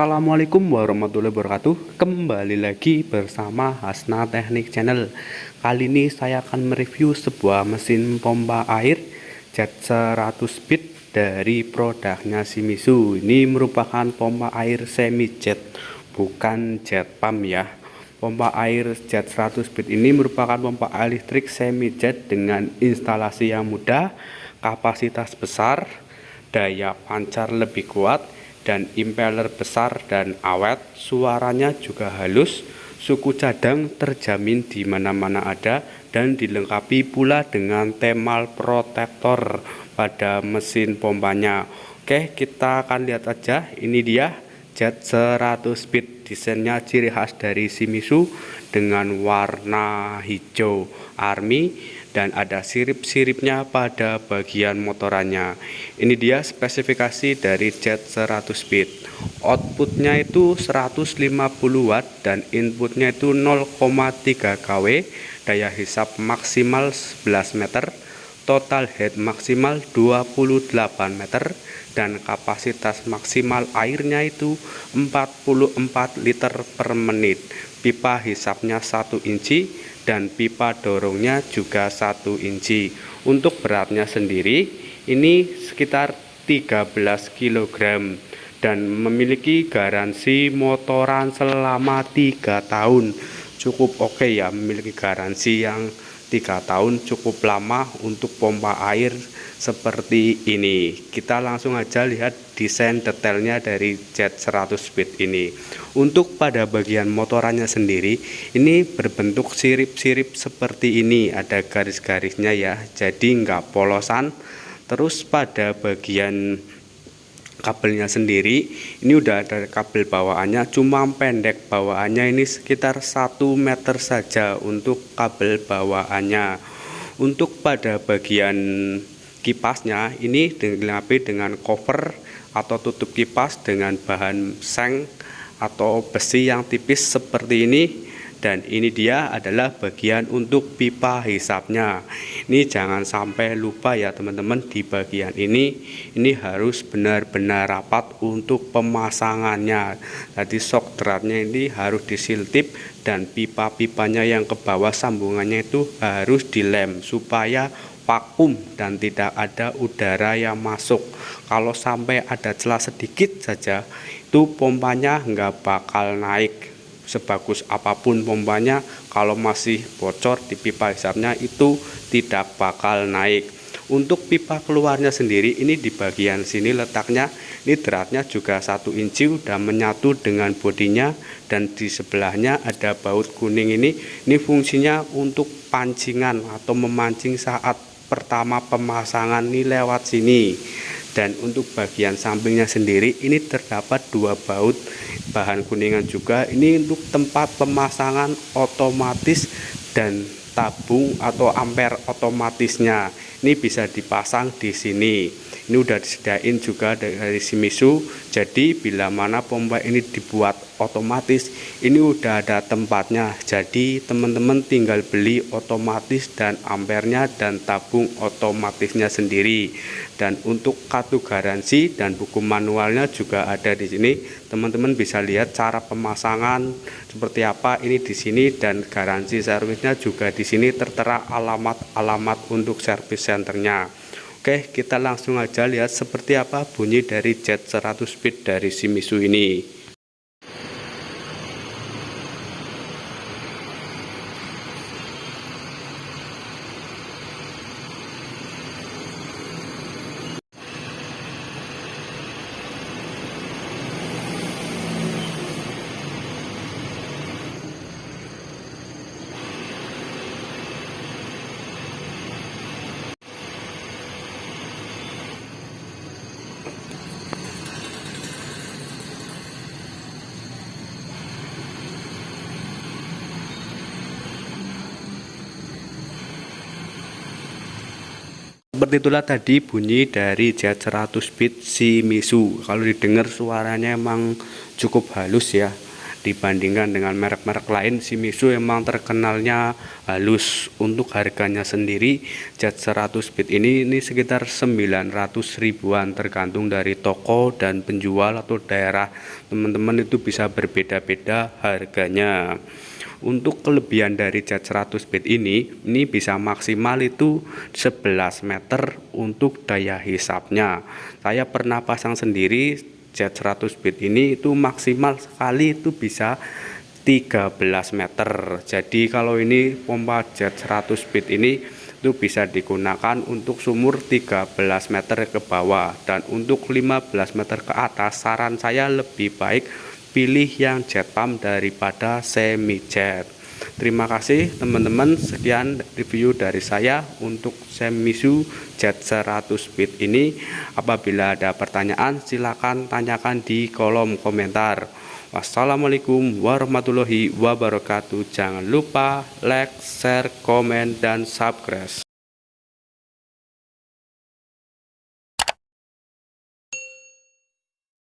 Assalamualaikum warahmatullahi wabarakatuh. Kembali lagi bersama Hasna Teknik Channel. Kali ini saya akan mereview sebuah mesin pompa air Jet 100 speed dari produknya Shimizu. Ini merupakan pompa air semi jet Bukan jet pump ya. Pompa air jet 100 speed ini merupakan pompa air listrik semi jet dengan instalasi yang mudah Kapasitas besar Daya pancar lebih kuat dan impeller besar dan awet, suaranya juga halus, suku cadang terjamin di mana-mana ada dan dilengkapi pula dengan temal protektor pada mesin pompanya. Oke, kita akan lihat aja. Ini dia jet 100 speed desainnya ciri khas dari Shimizu dengan warna hijau army dan ada sirip-siripnya pada bagian motorannya. Ini dia spesifikasi dari jet 100 speed. Outputnya itu 150 watt dan inputnya itu 0,3 kW. Daya hisap maksimal 11 meter. Total head maksimal 28 meter dan kapasitas maksimal airnya itu 44 liter per menit. Pipa hisapnya 1 inci dan pipa dorongnya juga satu inci untuk beratnya sendiri ini sekitar 13 kg dan memiliki garansi motoran selama tiga tahun cukup oke okay ya memiliki garansi yang tiga tahun cukup lama untuk pompa air seperti ini. Kita langsung aja lihat desain detailnya dari jet 100 speed ini. Untuk pada bagian motorannya sendiri ini berbentuk sirip-sirip seperti ini. Ada garis-garisnya ya jadi enggak polosan. Terus pada bagian kabelnya sendiri ini udah ada kabel bawaannya cuma pendek bawaannya ini sekitar 1 meter saja untuk kabel bawaannya. Untuk pada bagian kipasnya ini dilengkapi dengan cover atau tutup kipas dengan bahan seng atau besi yang tipis seperti ini dan ini dia adalah bagian untuk pipa hisapnya. Ini jangan sampai lupa ya teman-teman di bagian ini ini harus benar-benar rapat untuk pemasangannya. Jadi shock dratnya ini harus disiltip dan pipa-pipanya yang ke bawah sambungannya itu harus dilem supaya vakum dan tidak ada udara yang masuk. Kalau sampai ada celah sedikit saja itu pompanya nggak bakal naik sebagus apa pun pompanya kalau masih bocor di pipa hisapnya itu tidak bakal naik. Untuk pipa keluarnya sendiri ini di bagian sini letaknya ini dratnya juga satu inci udah menyatu dengan bodinya dan di sebelahnya ada baut kuning ini. Ini fungsinya untuk pancingan atau memancing saat pertama pemasangan ini lewat sini dan untuk bagian sampingnya sendiri ini terdapat dua baut bahan kuningan juga. Ini untuk tempat pemasangan otomatis dan tabung atau ampere otomatisnya. Ini bisa dipasang di sini. Ini udah disediain juga dari Shimizu. Jadi bila mana pompa ini dibuat otomatis. Ini udah ada tempatnya. Jadi teman-teman tinggal beli otomatis dan ampernya dan tabung otomatisnya sendiri. Dan untuk kartu garansi dan buku manualnya juga ada di sini. Teman-teman bisa lihat cara pemasangan seperti apa. Ini di sini dan garansi servisnya juga di sini. Tertera alamat-alamat untuk servis centernya Oke, kita langsung aja lihat seperti apa bunyi dari jet 100 speed dari Shimizu ini. Seperti itulah tadi bunyi dari jet 100 bit Shimizu kalau didengar suaranya emang cukup halus ya dibandingkan dengan merek-merek lain Shimizu emang terkenalnya halus untuk harganya sendiri jet 100 bit ini ini sekitar 900 ribuan tergantung dari toko dan penjual atau daerah. Teman-teman itu bisa berbeda-beda harganya. Untuk kelebihan dari jet 100 bit ini ini bisa maksimal itu 11 meter untuk daya hisapnya. Saya pernah pasang sendiri jet 100 bit ini itu maksimal sekali itu bisa 13 meter. Jadi kalau ini pompa jet 100 bit ini itu bisa digunakan untuk sumur 13 meter ke bawah. Dan untuk 15 meter ke atas saran saya lebih baik pilih yang jet pump daripada semi jet Terima kasih teman-teman. Sekian review dari saya untuk Semisu Jet 100 bit ini. Apabila ada pertanyaan silahkan tanyakan di kolom komentar. Wassalamualaikum warahmatullahi wabarakatuh. Jangan lupa like, share, komen, dan subscribe